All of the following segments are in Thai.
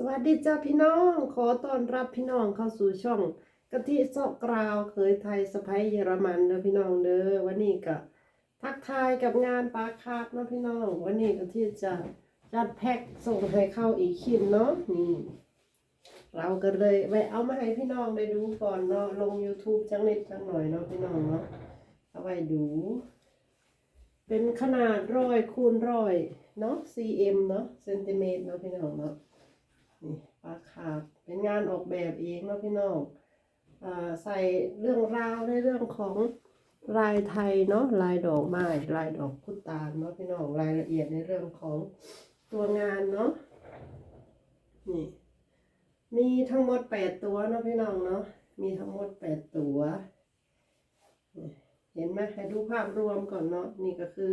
สวัสดีจ้าพี่น้อง ขอต้อนรับพี่น้องเข้าสู่ช่องกะทิซอกกราวเคยไทยสะพ้ยเยอรมันเด้อพี่น้องเด้อวันนี้ก็ทักทายกับงานปลาคาร์ฟเนาะพี่น้อง วันนี้กะทิจะจัดแพ็คส่งให้เข้าอีกคิมเนาะนี่เราก็เลยไปเอามาให้พี่น้องได้ดูก่อนเนาะลง YouTube จังนิดจังหน่อยเนาะพี่น้องเนาะเอาไว้ดู เป็นขนาดร้อยคูณร้อยเนาะ cm เนาะเซนติเมตรเนาะพี่น้องเนาะ นี่ปลาขาบเป็นงานออกแบบเองเนาะพี่น้องอใส่เรื่องราวในเรื่องของลายไทยเนาะลายดอกไม้ลายดอกพุตานเนาะพี่น้องรายละเอียดในเรื่องของตัวงานเนาะนี่มีทั้งหมดแปดตัวเนาะพี่น้องเนาะมีทั้งหมดแปดตัว เห็นไหมให้ดูภาพรวมก่อนเนาะนี่ก็คือ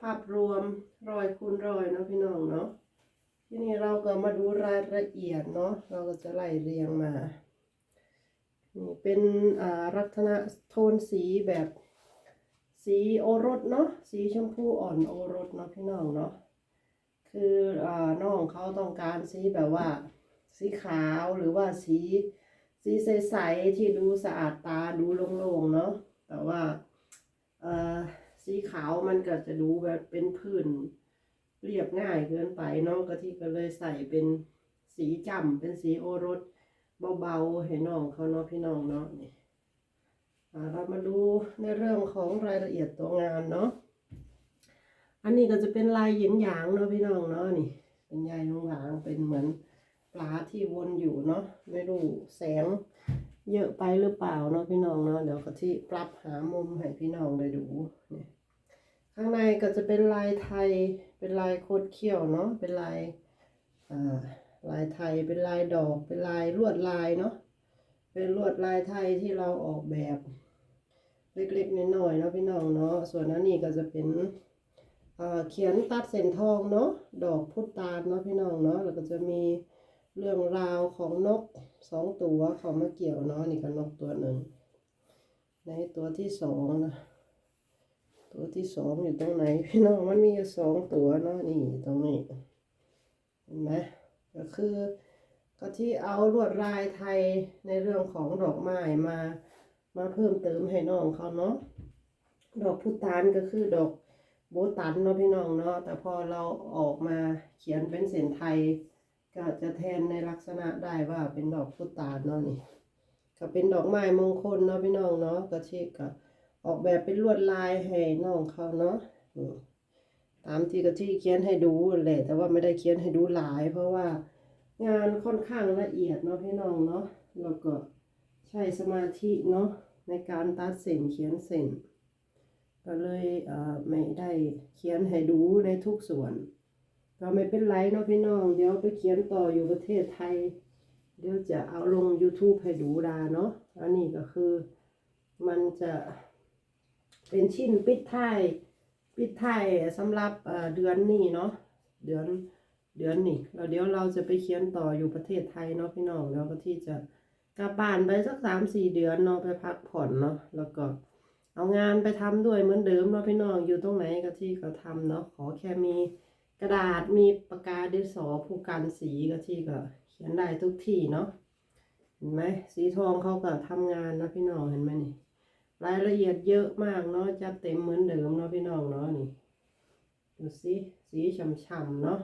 ภาพรวมรอยคูณรอยเนาะพี่น้องเนาะ ทีนี้เราก็มาดูรายละเอียดเนาะเราก็จะไล่เรียงมานี่เป็นอ่าลักษณะโทนสีแบบสีโอรสเนาะสีชมพูอ่อนโอรสเนาะพี่น้องเนาะคืออ่าน้องเขาต้องการสีแบบว่า สีขาวหรือว่าสีสีใสๆที่ดูสะอาดตาดูโล่งๆเนาะแต่ว่าอ่อสีขาวมันก็จะดูแบบเป็นพื้น เรียบง่ายเกินไปน้องกะทิก็เลยใส่เป็นสีจำเป็นสีโอรสเบาๆให้น้องเขาเนาะพี่น้องเนาะนี่อ่าเรามาดูในเรื่องของรายละเอียดตัวงานเนาะอันนี้ก็จะเป็นลายหยินหยางเนาะพี่น้องเนาะนี่ เป็นยายหยางเป็นเหมือนปลาที่วนอยู่เนาะไม่รู้แสงเยอะไปหรือเปล่าเนาะพี่น้องเนาะเดี๋ยวกะทิปรับหามุมให้พี่น้องได้ดูนี่ข้างในก็จะเป็นลายไทย เป็นลายโคดเขี้ยวเนาะเป็นลายลายไทยเป็นลายดอกเป็นลายลวดลายเนาะเป็นลวดลายไทยที่เราออกแบบ เล็กๆน้อยๆเนาะพี่น้องเนาะส่วนนั้นนี่ก็จะเป็นเขียนตัดเส้นทองเนาะดอกพุตานเนาะพี่น้องเนาะแล้วก็จะมีเรื่องราวของนกสองตัวเขามาเกี่ยวเนาะนี่ก็นกตัวหนึ่งในตัวที่สองนะ ตัวที่สองอยู่ตรงไหนพี่น้องมันมีอยู่สองตัวเนาะนี่ตรงนี้เห็นไหมก็คือก็ที่เอาลวดลายไทยในเรื่องของดอกไม้มา มาเพิ่มเติมให้น้องเขาเนาะดอกพุตานก็คือดอกโบตันเนาะพี่น้องเนาะแต่พอเราออกมาเขียนเป็นเส้นไทย ก็จะแทนในลักษณะได้ว่าเป็นดอกพุตานเนาะนี่ก็เป็นดอกไม้มงคลเนาะพี่น้องเนาะก็เช็คกับ ออกแบบเป็นลวดลายให้น้องเขาเนาะตามที่กะที่เขียนให้ดูแหละแต่ว่าไม่ได้เขียนให้ดูหลาย เพราะว่างานค่อนข้างละเอียดเนาะพี่น้องเนาะแล้วก็ใช้สมาธิเนาะในการตัดเส้นเขียนเส้นก็เลยเอ่อไม่ได้เขียนให้ดูในทุกส่วน ก็ไม่เป็นไรเนาะพี่น้อง เดี๋ยวไปเขียนต่ออยู่ประเทศไทย เดี๋ยวจะเอาลง YouTube ให้ดูดาเนาะอันนี้ก็คือมันจะ เป็นชิ้นปิดท้ายปิดท้ายสำหรับเดือนนี้เนาะเดือนเดือนนี้แล้วเดี๋ยวเราจะไปเขียนต่ออยู่ประเทศไทยเนาะพี่น้องแล้วก็ที่จะกลับบ้านไปสักสามสี่เดือนเนาะไปพักผ่อนเนาะแล้วก็เอางานไปทำด้วยเหมือนเดิมเนาะพี่น้องอยู่ตรงไหนก็ที่ก็ทำเนาะขอแค่มีกระดาษมีปากกาดินสอผู้กันสีก็ที่ก็เขียนได้ทุกที่เนาะเห็นไหมสีทองเขาก็ทำงานเนาะพี่น้องเห็นไหมนี่ รายละเอียดเยอะมากเนาะจะเต็มเหมือนเดิมเนาะพี่น้องเนาะนี่ ดูสิสีฉ่ำๆเนาะ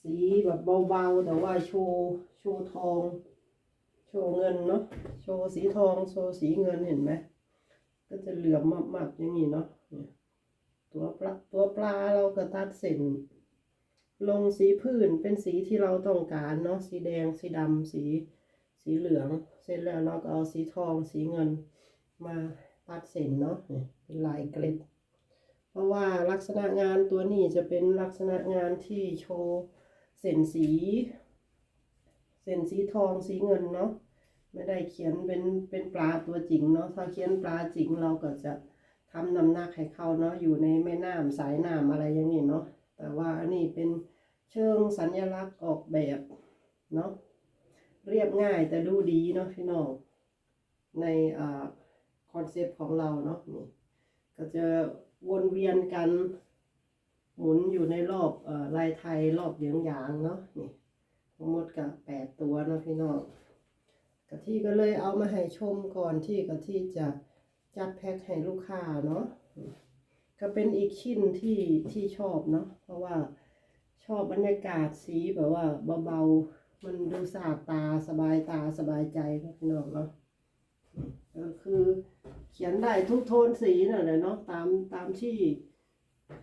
สีแบบเบาๆแต่ว่าโชว์โชว์ทอง โชว์เงินเนาะโชว์สีทองโชว์สีเงินเห็นไหมก็จะเหลือมมับๆอย่างนี้เนาะเนี่ยตัวปลาตัวปลาเราก็ตัดเส้นลงสีพื้นเป็นสีที่เราต้องการเนาะสีแดงสีดำสีสีเหลือง เสร็จแล้วเราก็เอาสีทองสีเงิน มาตัดเส้นเนาะเป็นลายเกล็ด เพราะว่าลักษณะงานตัวนี้จะเป็นลักษณะงานที่โชว์เส้นสี เส้นสีทองสีเงินเนาะไม่ได้เขียนเป็นเป็นปลาตัวจริงเนาะถ้าเขียนปลาจริงเราก็จะทำน้ำหนักให้เขาเนาะอยู่ในแม่น้ำสายน้ำอะไรอย่างนี้เนาะแต่ว่าอันนี้เป็นเชิงสัญลักษณ์ออกแบบเนาะเรียบง่ายแต่ดูดีเนาะพี่น้องในอ่า คอนเซปต์ของเราเนาะนี่ก็จะวนเวียนกันหมุนอยู่ในรอบอลายไทยรอบเหลืองหยางเนาะนี่ทั้งหมดกับแปดตัวนะพี่น้องกะทิก็เลยเอามาให้ชมก่อนที่กะทิจะจัดแพ็คให้ลูกค้าเนาะก็เป็นอีกชิ้นที่ที่ชอบเนาะเพราะว่าชอบบรรยากาศสีแบบว่าเบาๆ มันดูสะอาดตาสบายตาสบายใจพี่น้องเนาะ คือเขียนได้ทุกโทนสีนั่นะเนาะตามตามที่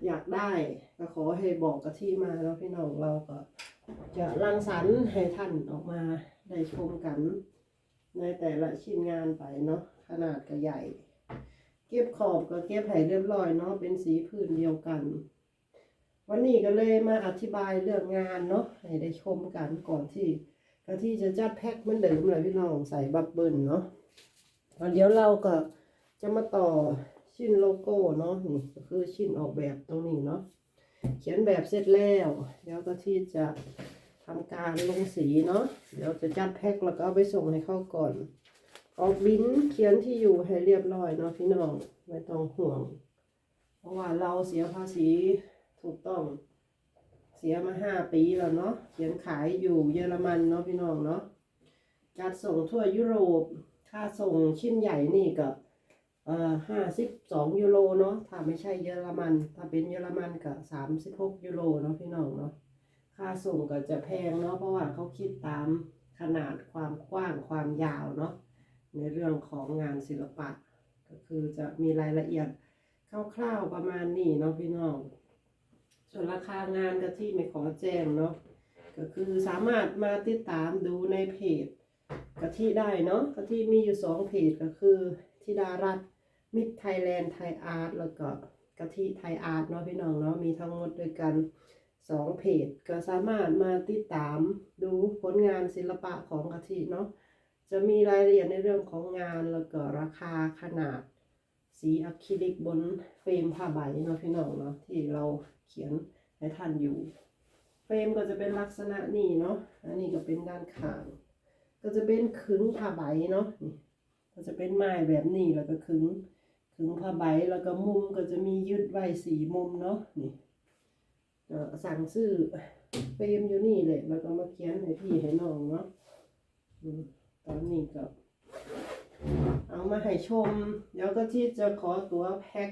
อยากได้ก็ขอให้บอกกะที่มาแล้วพี่น้องเราก็ จะรังสรรค์ให้ท่านออกมาได้ชมกัน ในแต่ละชิ้นงานไปเนาะขนาดก็ใหญ่ เก็บขอบก็เก็บให้เรียบร้อยเนาะเป็นสีพื้นเดียวกัน วันนี้ก็เลยมาอธิบายเรื่องงานเนาะให้ได้ชมกันก่อนที่กะที่จะจัดแพ็คเหมือนเดิมเลยพี่น้องใส่บับเบิ้ลเนาะ เดี๋ยวเราก็จะมาต่อชิ้นโลโก้เนาะนี่ก็คือชิ้นออกแบบตรงนี้เนาะเขียนแบบเสร็จแล้ว เดี๋ยวก็ที่จะทำการลงสีเนาะเดี๋ยวจะจัดแพ็คแล้วก็เอาไปส่งให้เขาก่อน ออกบินเขียนที่อยู่ให้เรียบร้อยเนาะพี่น้องไม่ต้องห่วง เพราะว่าเราเสียภาษีถูกต้องเสียมาห้าปีแล้วเนาะเขียนขายอยู่เยอรมันเนาะพี่น้องเนาะจัดส่งทั่วยุโรป ค่าส่งชิ้นใหญ่นี่ก็เอ่อห้าสิบสองยูโรเนาะถ้าไม่ใช่เยอรมัน ถ้าเป็นเยอรมันก็สามสิบหกยูโรเนาะพี่น้องเนาะค่าส่งก็จะแพงเนาะเพราะว่าเขาคิดตามขนาดความกว้างความยาวเนาะในเรื่องของงานศิลปะ ก็คือจะมีรายละเอียดคร่าวๆประมาณนี้เนาะพี่น้อง ส่วนราคางานก็ที่ไม่ขอแจ้งเนาะก็คือสามารถมาติดตามดูในเพจ กะทิได้เนาะกะทิมีอยู่สองเพจก็คือธิดารัตมิตรไทยแลนด์ไทยอาร์ตแล้วก็กะทิไทยอาร์ตเนาะพี่น้องเนาะมีทั้งหมดด้วยกันสองเพจก็สามารถมาติดตามดูผลงานศิลปะของกะทิเนาะจะมีรายละเอียดในเรื่องของงานแล้วก็ราคาขนาด สีอะคริลิกบนเฟรมผ้าใบเนาะพี่น้องเนาะที่เราเขียนให้ท่านอยู่ เฟรมก็จะเป็นลักษณะนี้เนาะอันนี้ก็เป็นด้านข้าง ก็จะเป็นขึงผ้าใบเนาะนี่ก็จะเป็นไม้แบบนี้แล้วก็ขึงขึงผ้าใบแล้วก็มุมก็จะมียึดไว้สีมุมเนาะนี่เออสั่งซื้อเฟรมอยู่นี่เลยแล้วก็มาเขียนให้พี่ให้น้องเนาะตอนนี้ก็ เอามาให้ชม เดี๋ยวก็ที่จะขอตัวแพ็ค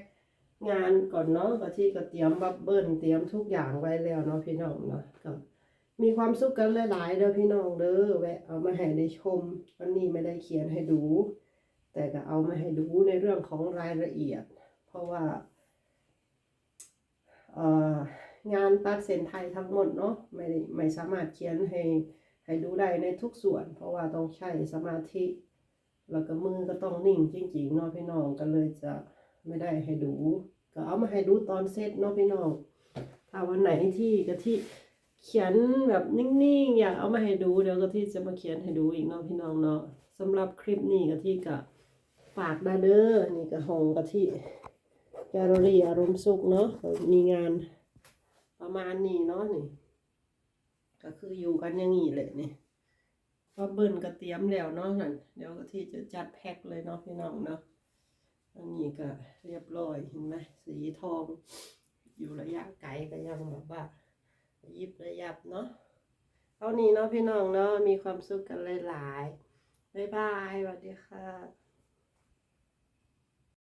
งานก่อนเนาะก็ที่ก็เตรียมบับเบิ้ลเตรียมทุกอย่างไว้แล้วเนาะพี่น้องเนาะก็ มีความสุขกันหลาย ๆ เด้อพี่น้องเด้อแวะเอามาให้ได้ชมวันนี้ไม่ได้เขียนให้ดู แต่ก็เอามาให้ดูในเรื่องของรายละเอียด เพราะว่าเอ่องานตัดเส้นไทยทั้งหมดเนาะไม่ได้ไม่สามารถเขียนให้ให้ดูได้ในทุกส่วน เพราะว่าต้องใช้สมาธิ แล้วก็มือก็ต้องนิ่งจริงๆเนาะพี่น้องก็เลยจะไม่ได้ให้ดู ก็เอามาให้ดูตอนเซตเนาะพี่น้องถ้าวันไหนที่กะที่ เขียนแบบนิ่งๆ อยากเอามาให้ดู เดี๋ยวกะที่จะมาเขียนให้ดูอีกเนาะพี่น้องเนาะสำหรับคลิปนี้กะที่ก็ฝากดาเด้อนี่ก็ห้องกะที่แกลเลอรี่อารมณ์สุขเนาะมีงานประมาณนี้เนาะนี่ ก็คืออยู่กันอย่างนี้เลยนี่ก็เบิ้ลก็เตรียมแล้วเนาะนั่นเดี๋ยวก็ที่จะจัดแพ็คเลยเนาะพี่น้องเนาะอันนี้ก็เรียบร้อยเห็นไหมสีทอง อยู่ระยะไกลก็ยังแบบว่า ยิบระยับเนาะเท่านี้เนาะพี่น้องเนาะมีความสุขกันหลายๆบ๊ายบายสวัสดีค่ะ